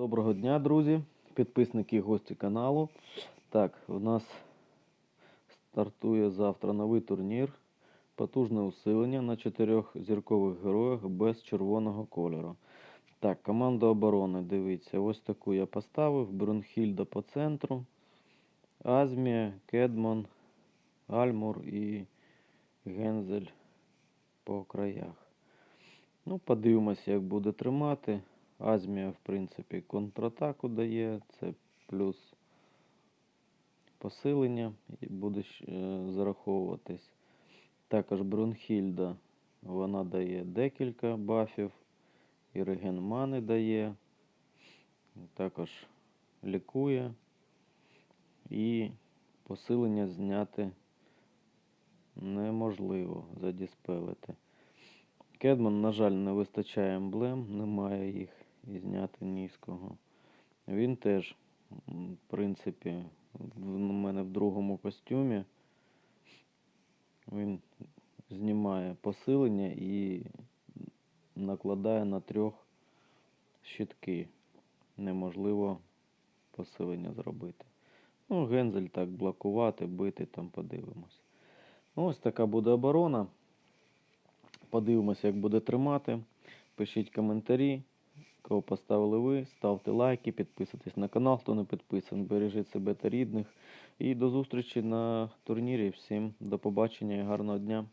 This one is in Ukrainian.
Доброго дня, друзі, підписники і гості каналу. Так, у нас стартує завтра новий турнір. Потужне усилення на чотирьох зіркових героях без червоного кольору. Так, команда оборони, дивіться, ось таку я поставив. Брунхільда по центру, Азмія, Кедмон, Альмур і Гензель по краях. Ну, подивимося, як буде тримати. Азмія, в принципі, контратаку дає, це плюс посилення і буде е, зараховуватись. Також Брунхільда, вона дає декілька бафів, і реген мани дає, також лікує і посилення зняти неможливо задіспелити. Кедман, на жаль, не вистачає емблем, немає їх і зняти низького. Він теж, в принципі, в мене в другому костюмі. Він знімає посилення і накладає на трьох щитки. Неможливо посилення зробити. Ну, Гензель так блокувати, бити, там подивимось. Ну, ось така буде оборона. Подивимося, як буде тримати. Пишіть коментарі, кого поставили ви, ставте лайки, підписуйтесь на канал, хто не підписаний. Бережіть себе та рідних. І до зустрічі на турнірі. Всім до побачення і гарного дня.